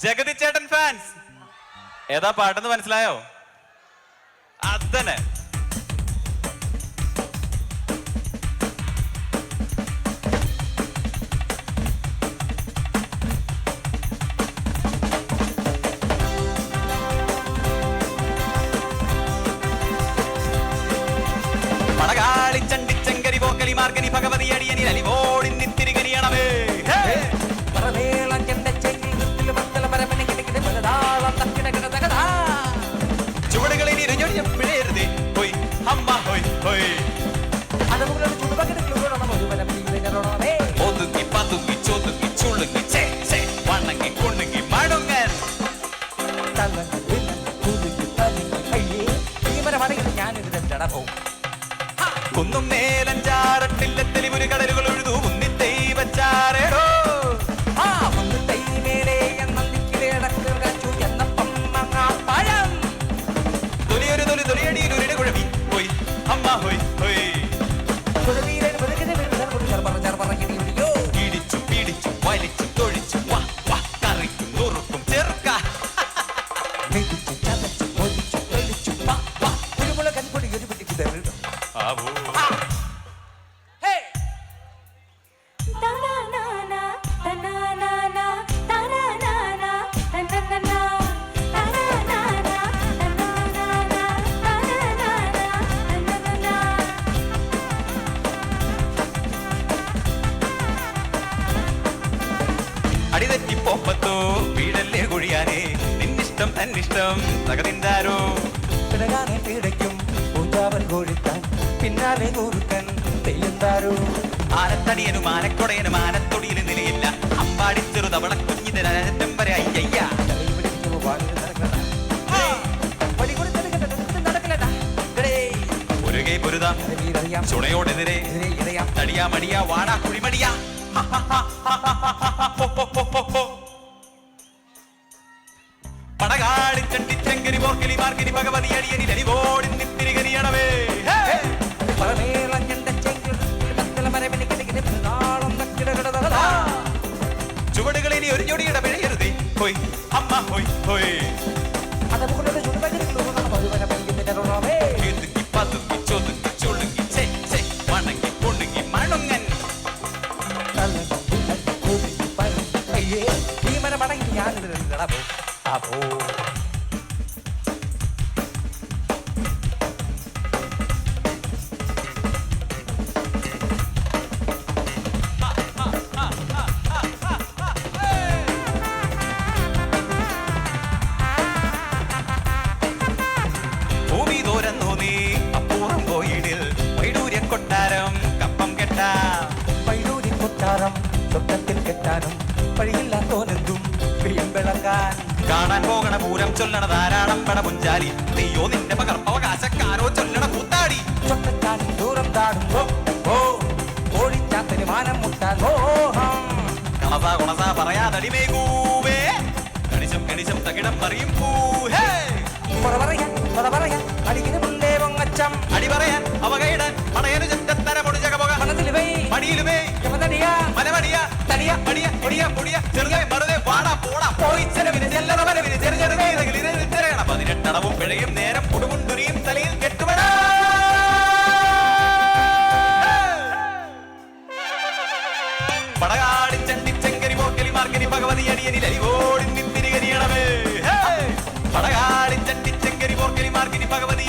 ജഗതി ചേട്ടൻ ഫാൻസ് ഏതാ പാട്ടെന്ന് മനസ്സിലായോ? അതന്നെ പടകാളി ഭഗവതി അടിയനി അലിവോടി ചുടുനീരൻ വെളുകിന് വെളുതൽ ഒരു ചെറുപറ ചെറുപറ കിടിയിടിയോ. ഇടിച്ചു പിടിച്ചു വലിച്ചു തൊഴിച്ചു. വാ വാ കറിക്കും നുറുക്കും ചെറുക്ക. ചതച്ചു ta-na-na-na. അടിതെറ്റി പോപ്പത്തോ വീടല്ലേ കുഴിയാനേ നിന്നിഷ്ടം തന്നിഷ്ടം തകതിന്താരോ പിടകാനെ പീടയ്ക്കും പൂജാവൻ കോഴിത്താൻ പിന്നാലെ നൂറുക്കൻ തെയ്യന്താരോ ആനത്തടിയനും ആനക്കൊടയനും ആനത്തൊടിയിലും നിലയില്ല. അമ്പാടി ചെറുതവള കുഞ്ഞിന്റെ വരെ അയ്യയ്യ. ഒരു കൈ പൊരുതാം. ചുണയോടെതിരെ തടിയാ മടിയാ വാടാ കുഴിമടിയാ. പടകാളി ചട്ടിച്ചങ്കരി പോർക്കലി മാർക്കലി ഭഗവതി അടിയനി അരിവോടി ഞൊടിയുടെ പിഴയരുതേ ഹോയ് അമ്മ ഹോയ് ഹോയ്. ഇതുക്കി പതുങ്ങി ചൊതുങ്ങി ചുളുങ്ങി ചേ ചേ വണങ്ങി പുണുങ്ങി മണുങ്ങൻ. അപ്പോ ഭൂമി കെട്ടാ. പൈടൂരി കൊട്ടാരം സ്വപ്നത്തിൽ കെട്ടാനും വഴിയില്ലാത്തോനെന്തും വിളക്കാൻ കാണാൻ പോകണ പൂരം ചൊല്ലണ ധാരാളം പട പുഞ്ചാലി നീയോ നിന്റെ പകർപ്പവകാശക്കാരോ ചൊല്ലണ കൂത്താടി. ചൊട്ടക്കാനും ദൂരം താടുമ്പോ ഓ ഓടിച്ചാത്തന് മാനം മുട്ടാൻ മോഹം. കണസ കുണസ പറയാതടിമേ കൂവേ കണിശം കണിശം തകിടം പറയും പൂഹേ പിഴയും നേരം കുടുമുണ്ടുരിയും തലയിൽ കെട്ടുവട പടകാടി ചണ്ടി ചെങ്കരി പോക്കലി മാർക്കലി ഭഗവതി അടിയനിൽ അരിവോടി നിത്തിരികരിയണമേ പടകാടി ചണ്ടി ചെങ്കരി പോക്കലി മാർക്കലി ഭഗവതി